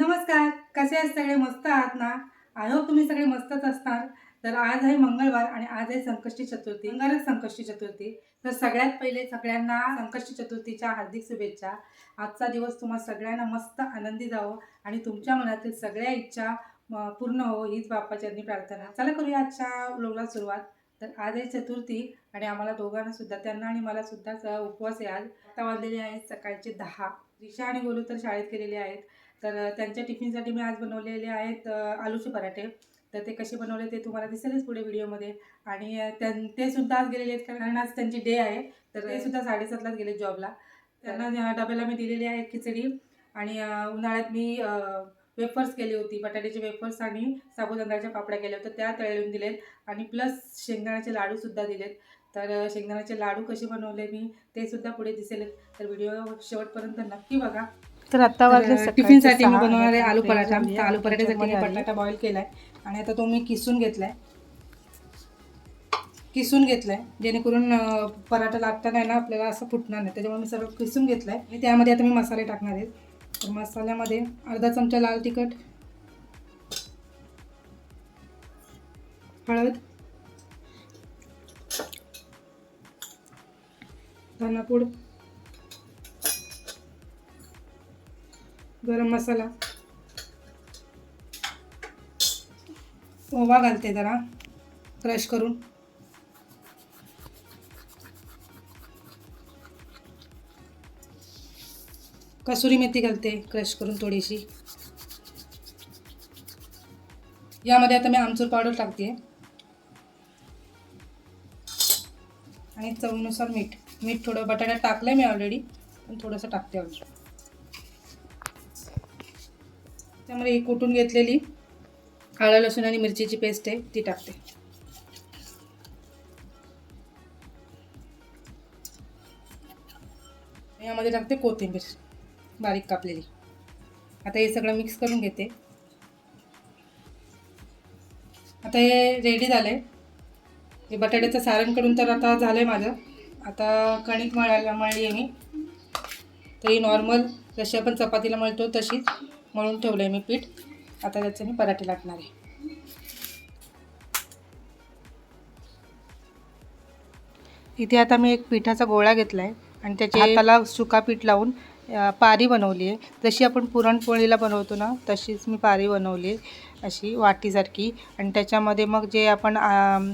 नमस्कार कसे आहेत सगळे? मस्त आहात ना? आय होप तुम्ही सगळे मस्तच असणार. तर आज आहे मंगळवार आणि आज आहे संकष्टी चतुर्थी अंगारच संकष्टी चतुर्थी. तर सगळ्यात पहिले सगळ्यांना संकष्टी चतुर्थीच्या हार्दिक शुभेच्छा. आजचा दिवस तुम्हा सगळ्यांना मस्त आनंदी जावो आणि तुमच्या मनातील सगळ्या इच्छा पूर्ण हो हीच बाप्पाच्यांनी प्रार्थना. चला करूया आजच्या व्लॉगला सुरुवात. तर आज आहे चतुर्थी आणि आम्हाला दोघांना सुद्धा त्यांना आणि मला सुद्धा स- उपवास आहे आज. आता वाजलेले आहेत सकाळचे दहा. दिशा आणि गोलू तर शाळेत गेलेले आहेत. तर त्यांच्या टिफिनसाठी मी आज बनवलेले आहेत आलूचे पराठे. तर ते कसे बनवले ते तुम्हाला दिसेलच पुढे व्हिडिओमध्ये. आणि त्यां ते सुद्धा आज गेलेले आहेत कारण आज त्यांची डे आहे. तर ते सुद्धा साडेसातलाच गेले जॉबला. त्यांना डब्याला मी दिलेली आहे खिचडी आणि उन्हाळ्यात मी वेफर्स केली होती बटाट्याचे वेफर्स आणि साबुदाण्याच्या पापड्या केल्या होत्या त्या तळून दिलेत. आणि प्लस शेंगदाण्याचे लाडूसुद्धा दिलेत. तर शेंगदाण्याचे लाडू कसे बनवले मी ते सुद्धा पुढे दिसेल तर व्हिडिओ शेवटपर्यंत नक्की बघा. तर आता वाजले टिफिनसाठी मी बनवणार आहे आणि आलू पराठा. आलू पराठ्यासाठी मी आमची बटाटा बॉईल केलाय. आणि आता तो मी किसून घेतलाय. किसून घेतलाय. जेणेकरून पराठा लागताना आहे ना आपल्याला असं फुटणार नाही. त्याच्यामुळे मी सर्व किसून घेतलाय. आणि त्यामध्ये आता मी मसाले टाकणार आहेत तर मसाल्यामध्ये अर्धा चमचा लाल तिखट हळद धनापूड गरम मसाला. ओवा घालते जरा क्रश करून. कसुरी मेथी घालते क्रश करून थोडीशी. यामध्ये आता मी आमचूर पावडर टाकते. आणि चवीनुसार मीठ. मीठ थोडं बटाट्यात टाकलं मी ऑलरेडी पण थोडंसं टाकते अजून. त्यामध्ये ही कुटून घेतलेली? काळा लसूण आणि मिरचीची पेस्ट आहे ती टाकते. यामध्ये टाकते कोथिंबीर बारीक कापलेली. आता हे सगळं मिक्स करून घेते. आता हे रेडी झालं आहे हे बटाट्याचं सारण करून तर आता झालं आहे माझं. आता कणिक मळायला मळली आहे मी. तर ही नॉर्मल जशी आपण चपातीला मळतो तशीच. मळून ठेवलं आहे मी पीठ. आता त्याचे मी पराठे लाटणार आहे. इथे आता मी एक पिठाचा गोळा घेतला आहे आणि त्याच्या हाताला सुका पीठ लावून पारी बनवली आहे. जशी आपण पुरणपोळीला बनवतो ना तशीच मी पारी बनवली आहे अशी वाटीसारखी. आणि त्याच्यामध्ये मग जे आपण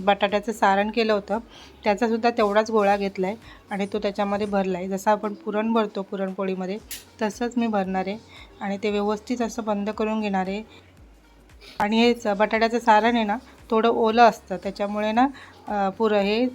बटाट्याचं सारण केलं होतं त्याचासुद्धा तेवढाच गोळा घेतला आहे आणि तो त्याच्यामध्ये भरला आहे जसं आपण पुरण भरतो पुरणपोळीमध्ये तसंच मी भरणार आहे. आणि ते व्यवस्थित असं बंद करून घेणार आहे. आणि हेच बटाट्याचं सारण आहे ना थोडं ओलं असतं. त्याच्यामुळे ना पुरं हे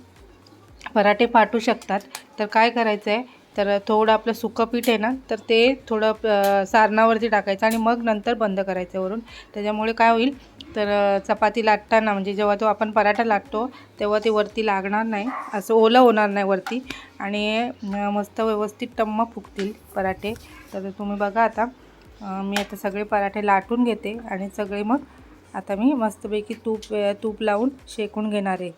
पराठे फाटू शकतात. तर काय करायचं आहे तर थोडं आपलं सुकं पीठ आहे ना तर ते थोडं सारणावरती टाकायचं आणि मग नंतर बंद करायचं वरून. त्याच्यामुळे काय होईल तर चपाती लाटताना म्हणजे जेव्हा तो आपण पराठा लाटतो तेव्हा ते वरती लागणार नाही असं ओलं होणार नाही वरती. आणि मस्त व्यवस्थित टम्म फुगतील पराठे. तर तुम्ही बघा आता मी आता सगळे पराठे लाटून घेते आणि सगळे मग आता मी मस्तपैकी तूप तूप लावून शेकून घेणार आहे.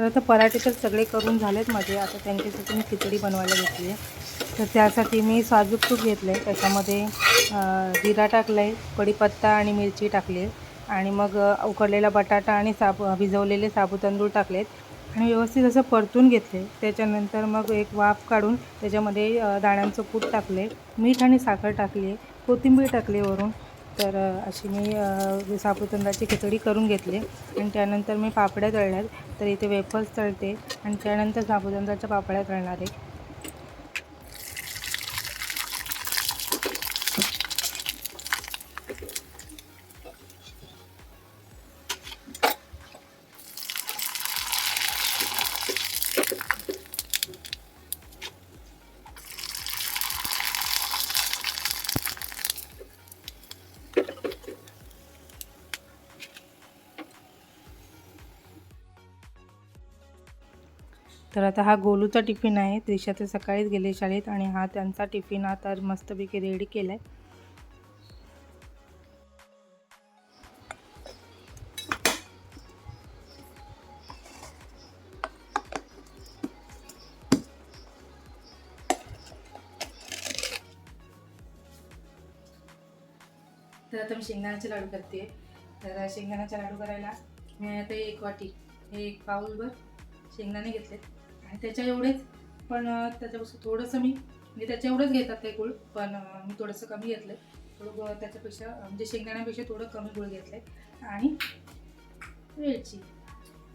तर आता पराठे तर सगळे करून झालेत माझे. आता त्यांच्यासाठी मी खिचडी बनवायला घेतली आहे. तर त्यासाठी मी साजूक तूप घेतलं आहे त्याच्यामध्ये जिरा टाकला आहे कढीपत्ता आणि मिरची टाकली आहे. आणि मग उकडलेला बटाटा आणि साब भिजवलेले साबू तांदूळ टाकलेत. आणि व्यवस्थित असं परतून घेतले त्याच्यानंतर मग एक वाफ काढून त्याच्यामध्ये दाण्यांचं कूट टाकले मीठ आणि साखर टाकली आहे. कोथिंबीर टाकली वरून. तर अशी मी साबुतंदाची खिचडी करून घेतली आणि त्यानंतर मी पापड्या तळल्यात. तर इथे वेफर्स तळते आणि त्यानंतर साबुतंदाच्या पापड्या तळणार आहे. तर आता हा गोलूचा टिफिन आहे. त्रिशा ते सकाळीच गेले शाळेत आणि हा त्यांचा टिफिन हा तर मस्तपैकी रेडी केला आहे तर आता मी शेंगदाण्याचे लाडू करते तर शेंगदाण्याचे लाडू करायला मी आता एक वाटी हे एक पाऊलभर शेंगदाणे घेतलेत. त्याच्या एवढेच पण त्याच्यापासून थोडंसं मी म्हणजे त्याच्या एवढंच घेतात ते गुळ पण मी थोडंसं कमी घेतलं थोडं गुळ त्याच्यापेक्षा म्हणजे शेंगदाण्यापेक्षा थोडं कमी गुळ घेतलं आहे आणि वेलची.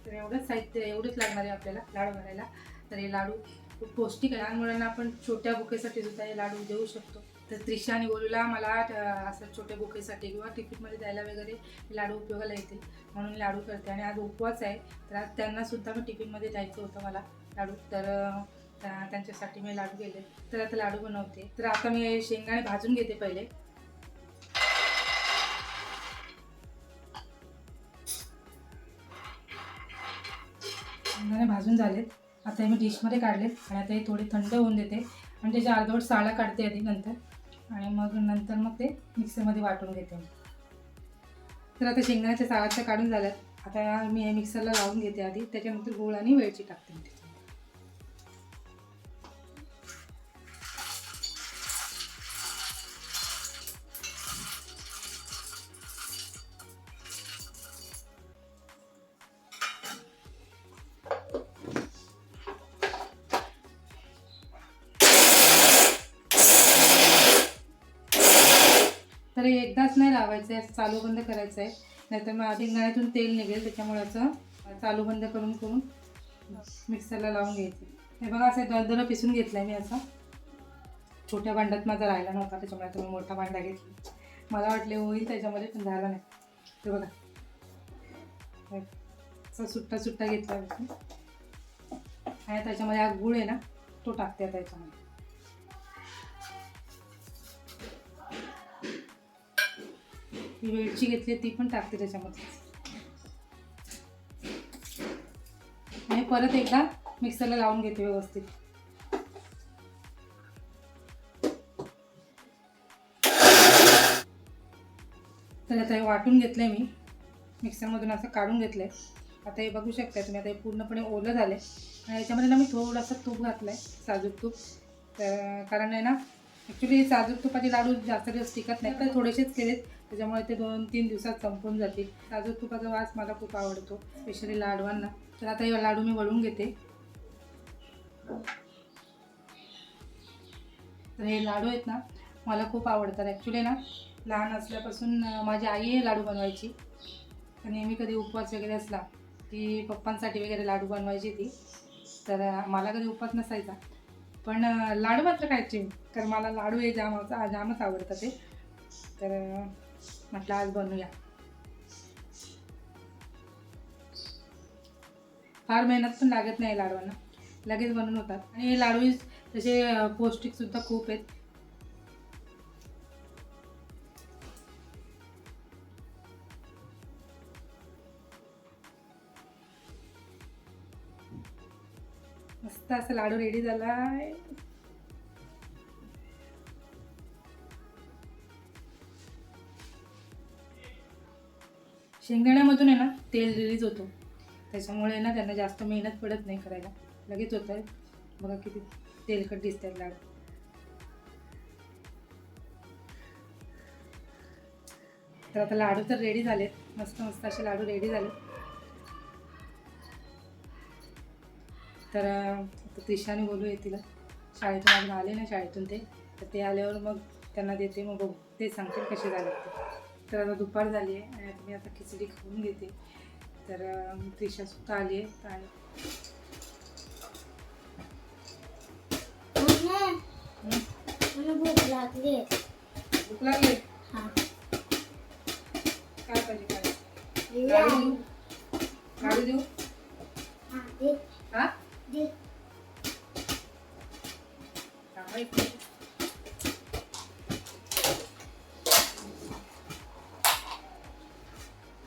तर एवढंच साहित्य एवढंच लागणार आहे आपल्याला लाडू करायला तर हे लाडू खूप पौष्टिक आहे. लहान मुलांना आपण छोट्या बुकेसाठी सुद्धा हे लाडू देऊ शकतो. तर त्रिशा आणि गोलूला मला असं छोट्या बुकेसाठी किंवा टिफिनमध्ये द्यायला वगैरे लाडू उपयोगाला येतील. म्हणून लाडू करते. आणि आज उपवास आहे. तर आज त्यांनासुद्धा मी टिफिनमध्ये द्यायचं होतं मला. लाडू तर त्या- त्यांच्यासाठी मी लाडू केले. तर आता लाडू बनवते. तर आता मी हे शेंगदाणे भाजून घेते पहिले. शेंगदाणे भाजून झालेत. आता हे मी डिशमध्ये काढलेत आणि आता हे थोडे थंड होऊन देते. आणि त्याच्या अर्धवट साळा काढते आधी नंतर. आणि मग नंतर मग ते मिक्सरमध्ये वाटून घेते. तर आता शेंगदाण्याच्या साळाच्या काढून झाल्यात. आता मी हे मिक्सरला लावून घेते आधी. त्याच्यानंतर गूळ आणि वेलची टाकते चालू बंद करायचं आहे. नाहीतर मग आधी तेल निघेल त्याच्यामुळे असं चालू बंद करून करून मिक्सरला लावून घ्यायचं. हे बघा असं दरदरं पिसून घेतलं आहे मी असं. छोट्या भांड्यात माझा राहिला नव्हता त्याच्यामुळे तुम्ही मोठा भांडा घेतला. मला वाटले होईल त्याच्यामध्ये पण झाला नाही. ते बघा. असं सुट्टा सुट्टा घेतला आणि त्याच्यामध्ये हा गुळ आहे ना तो टाकते आता याच्यामध्ये. ही वेलची घेतली ती पण टाकते त्याच्यामध्ये. आणि परत एकदा मिक्सरला लावून घेते व्यवस्थित. तर आता हे वाटून घेतलंय मी. मिक्सरमधून असं काढून घेतलंय. आता हे बघू शकता तुम्ही आता हे पूर्णपणे ओलं झालंय. आणि याच्यामध्ये ना मी थोडंसं तूप घातलंय साजूक तूप. तर कारण आहे ना ॲक्च्युली साजूक तुपाचे लाडू जास्त दिवस टिकत नाही तर थोडेसेच केलेत. त्याच्यामुळे ते दोन तीन दिवसात संपून जातील. साजूक तुपाचा वास मला खूप आवडतो स्पेशली लाडवांना. तर आता हे लाडू मी वळून घेते. तर हे लाडू आहेत ना मला खूप आवडतात. ॲक्च्युली ना लहान असल्यापासून माझी आई हे लाडू बनवायची. तर नेहमी कधी उपवास वगैरे असला की पप्पांसाठी वगैरे लाडू बनवायची ती. तर मला कधी उपवास नसायचा. पण लाडू मात्र खायचे कारण मला लाडू हे जाम जामच आवडतं ते. तर म्हटलं आज बनवूया फार मेहनत पण लागत नाही लाडवांना. लगेच बनवून होतात. आणि हे लाडू तसे अं, पौष्टिकसुद्धा खूप आहेत. मस्त असं लाडू रेडी झाला आहे शेंगदाण्यामधून आहे ना तेल रिलीज होतो. त्याच्यामुळे ना त्यांना जास्त मेहनत पडत नाही करायला. लगेच होत आहे. बघा किती तेलकट दिसत आहेत लाडू. तर आता लाडू तर रेडी झालेत. मस्त मस्त असे लाडू रेडी झाले तर त्रिशाने बोलू येतील शाळेतून अजून आले ना शाळेतून ते. तर ते आल्यावर मग त्यांना देते मग बघू. ते सांगतील कसे झाले ते. तर आता दुपार झाली आहे आणि आता मी आता खिचडी खाऊन घेते. तर अं, त्रिशासुद्धा आली आहे. आणि भूक लागली भूक लागली हा. काय पाहिजे काय? देऊ? हा,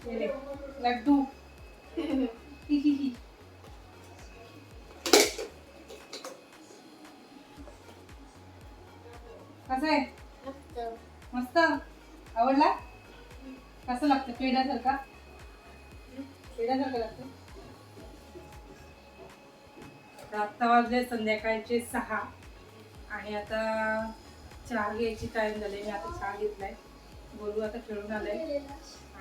लड्डू कसं आहे? मस्त. आवडला? कसं लागतं? पेढ्यासारखा पेढ्यासारखं लागतं? आत्ता वाजले संध्याकाळचे सहा आणि आता चहा घ्यायची टाईम झाले. मी आता चहा घेतलाय. बोलू आता खेळून आलाय.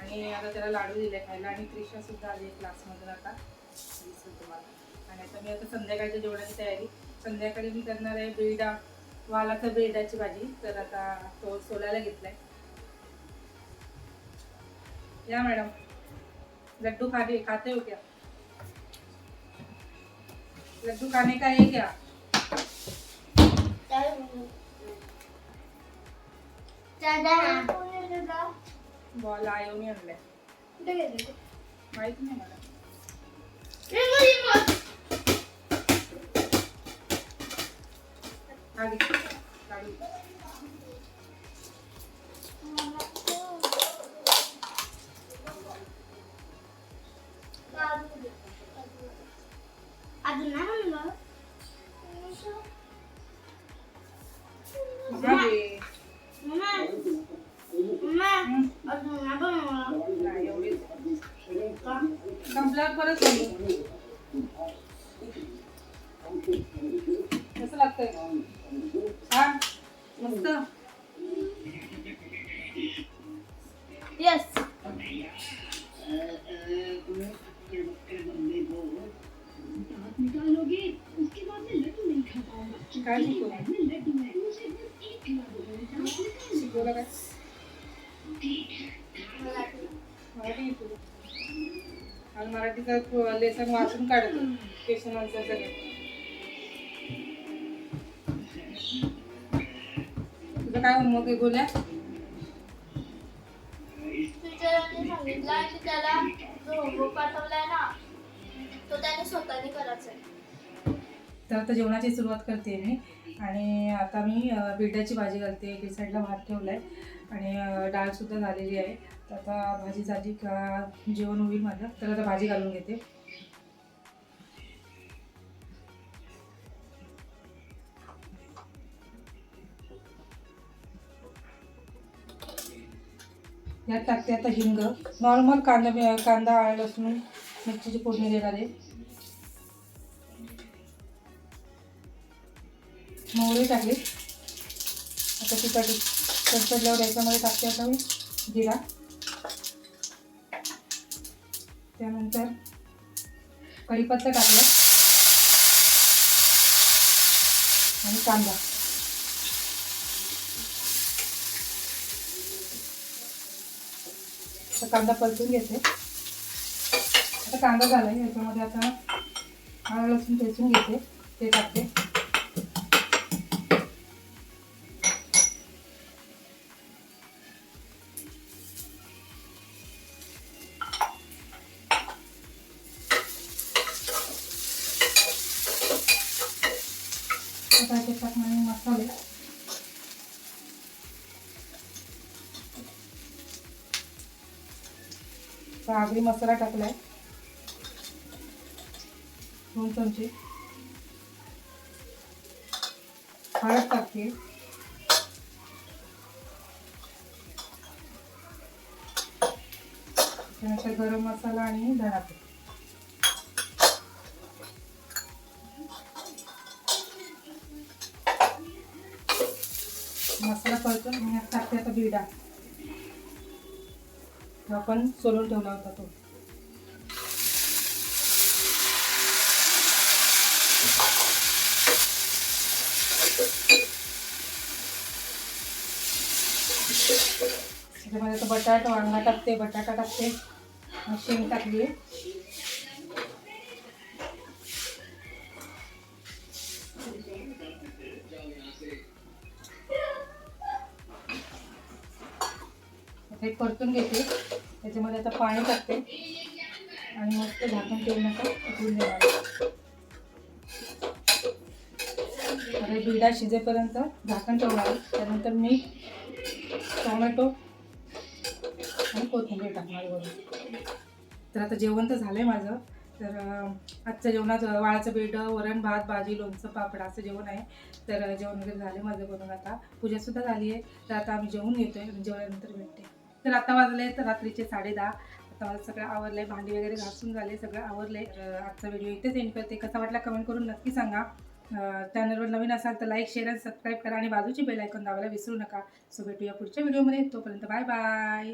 आणि आता त्याला लाडू दिले खायला आणि त्रिशा सुद्धा आली क्लासमधून आता. तुम्हाला. आणि आता मी आता संध्याकाळच्या जेवणाची तयारी. संध्याकाळी मी करणार आहे बेडा वालाचा बेडाची भाजी. तर आता तो सोलायला घेतलाय. या मॅडम. लड्डू खाने खाते हो क्या? लड्डू खाने का है क्या? बॉल आयो मी आणलाय माहीत नाही मला हा घे. लाडू. अजून नाही परत बनवू. कसं लागतंय? हा मस्त. येस काय शिकवलं शिकवलं काय? आणि मराठीचा लेसन वाचून काढतो क्वेश्चन आन्सर सगळे. तुझं काय होमवर्क आहे गोल्या? टीचरांनी सांगितलं की त्याला जो होमवर्क पाठवलाय ना तो त्याने स्वतःने करायचा आहे. तर आता जेवणाची सुरुवात करते मी. आणि आता मी अ, बिरड्याची भाजी घालते एकी साईडला भात ठेवला आहे आणि डाळसुद्धा झालेली आहे. तर आता भाजी झाली का जेवण होईल माझं. तर आता भाजी घालून घेते. यात टाकते आता हिंग. नॉर्मल कांदा कांदा आळ लसूण मिरचीची फोडणी देणार आहे. मोहरी टाकली. आता तिखट कडकडल्यावर याच्यामध्ये टाकते आता मी. जिरा. त्यानंतर कढीपत्ता टाकला. आणि कांदा. तर कांदा परतून घेते. आता कांदा झाला आहे. याच्यामध्ये आता आलं लसूण ठेचून घेते. ते टाकते. टाकणार आगरी मसाला टाकलाय. दोन चमचे. हळद टाकते. त्यानंतर गरम मसाला आणि धणा पावडर. मसाला आणि यात टाकते आता बिडा आपण सोलून ठेवला होता तो त्याच्यामध्ये आता बटाटा वांगा टाकते बटाटा टाकते शेंग टाकली हे परतून घेते. त्याच्यामध्ये आता पाणी टाकते. आणि मस्त झाकण ठेवून नका उकळून देणार आता हे शिजेपर्यंत झाकण ठेवणार. त्यानंतर मी टोमॅटो आणि कोथिंबीर टाकणार आहे वरून. तर आता जेवण तर झालं आहे माझं. तर आजच्या जेवणात वाळाचं बेड वरण भात भाजी लोणचं पापड असं जेवण आहे. तर जेवण वगैरे झाले माझं बनवून आता. पूजासुद्धा झाली आहे तर आता आम्ही जेवून घेतो आहे जेवणानंतर भेटते. तर आता वाजले तर रात्रीचे साडे दहा. आता मला सगळं आवरलं आहे भांडी वगैरे घासून झाले सगळं आवरलं आहे आजचा व्हिडिओ इथेच एंड करते. कसा वाटला कमेंट करून नक्की सांगा. चॅनलवर नवीन असाल तर लाईक शेअर आणि सबस्क्राईब करा आणि बाजूची बेल आयकॉन दाबायला विसरू नका. सो भेटूया पुढच्या व्हिडिओमध्ये तोपर्यंत बाय बाय